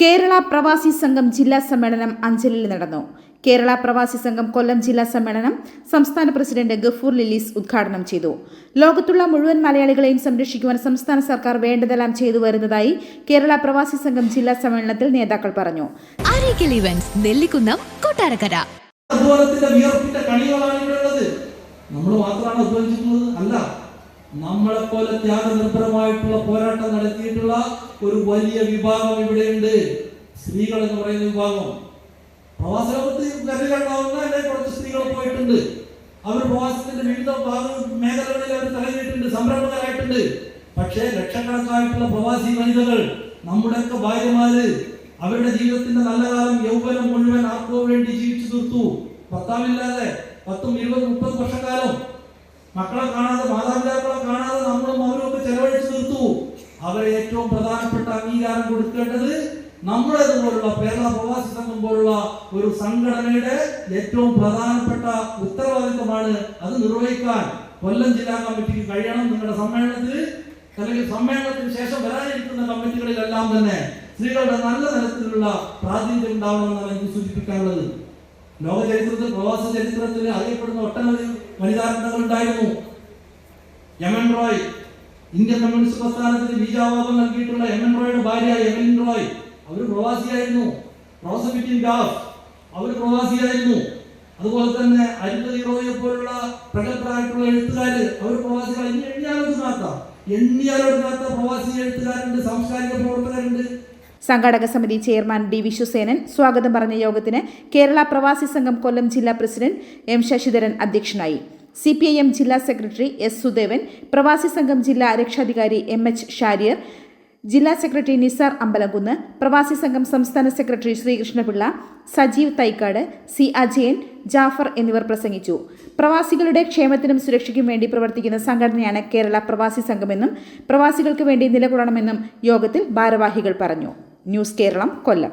കേരള പ്രവാസി സംഘം ജില്ലാ സമ്മേളനം അഞ്ചലിൽ നടന്നു. കേരള പ്രവാസി സംഘം കൊല്ലം ജില്ലാ സമ്മേളനം സംസ്ഥാന പ്രസിഡന്റ് ഗഫൂർ ലില്ലീസ് ഉദ്ഘാടനം ചെയ്തു. ലോകത്തുള്ള മുഴുവൻ മലയാളികളെയും സംരക്ഷിക്കുവാൻ സംസ്ഥാന സർക്കാർ വേണ്ടതെല്ലാം ചെയ്തു വരുന്നതായി കേരള പ്രവാസി സംഘം ജില്ലാ സമ്മേളനത്തിൽ നേതാക്കൾ പറഞ്ഞു. നെല്ലിക്കുന്നം കൊട്ടാരക്കര. നമ്മൾ മാത്രമാണ് അല്ല നമ്മളെ പോലെ ത്യാഗനിർഭരമായിട്ടുള്ള പോരാട്ടം നടത്തിയിട്ടുള്ള ഒരു വലിയ വിഭാഗം ഇവിടെയുണ്ട്. സ്ത്രീകൾ എന്ന് പറയുന്ന വിഭാഗം. പ്രവാസ കുറച്ച് സ്ത്രീകൾ പോയിട്ടുണ്ട്. അവർ പ്രവാസത്തിന്റെ വിവിധ മേഖലകളിൽ അവർ തലഞ്ഞിട്ടുണ്ട് സംരംഭകരായിട്ടുണ്ട്. പക്ഷേ ലക്ഷക്കണക്കായിട്ടുള്ള പ്രവാസി വനിതകൾ നമ്മുടെയൊക്കെ ഭാര്യമാര് അവരുടെ ജീവിതത്തിന്റെ നല്ല കാലം യൗവനം മുഴുവൻ ആർക്കോ വേണ്ടി ജീവിച്ചു തീർത്തു. ഭർത്താവില്ലാതെ പത്തും ഇരുപതും മുപ്പത് വർഷക്കാലം മക്കളെ കാണാതെ മാതാപിതാക്കളെ കാണാതെ നമ്മളും അവരും ഒക്കെ ചെലവഴിച്ചു തീർത്തു അവരെ ഏറ്റവും പ്രധാനപ്പെട്ട അംഗീകാരം കൊടുക്കേണ്ടത് നമ്മളേതുപോലുള്ള കേരള പ്രവാസി സംഘം പോലുള്ള ഒരു സംഘടനയുടെ ഏറ്റവും പ്രധാനപ്പെട്ട ഉത്തരവാദിത്വമാണ് അത് നിർവഹിക്കാൻ കൊല്ലം ജില്ലാ കമ്മിറ്റിക്ക് കഴിയണം നിങ്ങളുടെ സമ്മേളനത്തിൽ. അല്ലെങ്കിൽ സമ്മേളനത്തിന് ശേഷം വരാനിരിക്കുന്ന കമ്മിറ്റികളിലെല്ലാം തന്നെ സ്ത്രീകളുടെ നല്ല തരത്തിലുള്ള പ്രാതിനിധ്യം ഉണ്ടാവണമെന്നാണ് എനിക്ക് സൂചിപ്പിക്കാനുള്ളത്. ലോക ചരിത്രത്തിൽ പ്രവാസ ചരിത്രത്തിൽ അറിയപ്പെടുന്ന ഒട്ടനവധി വനിതാ ഉണ്ടായിരുന്നു യമൻ റോയ് ഇന്ത്യൻ കമ്മ്യൂണിസ്റ്റ് പ്രസ്ഥാനത്തിന് ബീജാവാദം നൽകിയിട്ടുള്ള എം എൻ റോയുടെ ഭാര്യ എം എൻ റോയ് അവർ പ്രവാസിയായിരുന്നു റോസബിറ്റിൻ ഗാഫ് അവർ പ്രവാസിയായിരുന്നു. അതുപോലെ തന്നെ അരുന്ധതി റോയെ പോലുള്ള പ്രഗത്ഭരായിട്ടുള്ള എഴുത്തുകാര് അവർ പ്രവാസികൾ ഇനി എണ്ണിയാലൊതുങ്ങാത്ത എണ്ണിയാലൊതുങ്ങാത്ത പ്രവാസി എഴുത്തുകാരുണ്ട് സാംസ്കാരിക പ്രവർത്തകരുണ്ട്. സംഘാടക സമിതി ചെയർമാൻ ഡി വിശ്വസേനൻ സ്വാഗതം പറഞ്ഞ യോഗത്തിന് കേരള പ്രവാസി സംഘം കൊല്ലം ജില്ലാ പ്രസിഡന്റ് എം ശശിധരൻ അധ്യക്ഷനായി. സി പി ഐ എം ജില്ലാ സെക്രട്ടറി എസ് സുദേവൻ പ്രവാസി സംഘം ജില്ലാ രക്ഷാധികാരി എം എച്ച് ഷാരിയർ ജില്ലാ സെക്രട്ടറി നിസാർ അമ്പലംകുന്ന് പ്രവാസി സംഘം സംസ്ഥാന സെക്രട്ടറി ശ്രീകൃഷ്ണപിള്ള സജീവ് തൈക്കാട് സി അജയൻ ജാഫർ എന്നിവർ പ്രസംഗിച്ചു. പ്രവാസികളുടെ ക്ഷേമത്തിനും സുരക്ഷയ്ക്കും വേണ്ടി പ്രവർത്തിക്കുന്ന സംഘടനയാണ് കേരള പ്രവാസി സംഘമെന്നും പ്രവാസികൾക്ക് വേണ്ടി നിലകൊള്ളണമെന്നും യോഗത്തിൽ ഭാരവാഹികൾ പറഞ്ഞു. ന്യൂസ് കേരളം കൊല്ലം.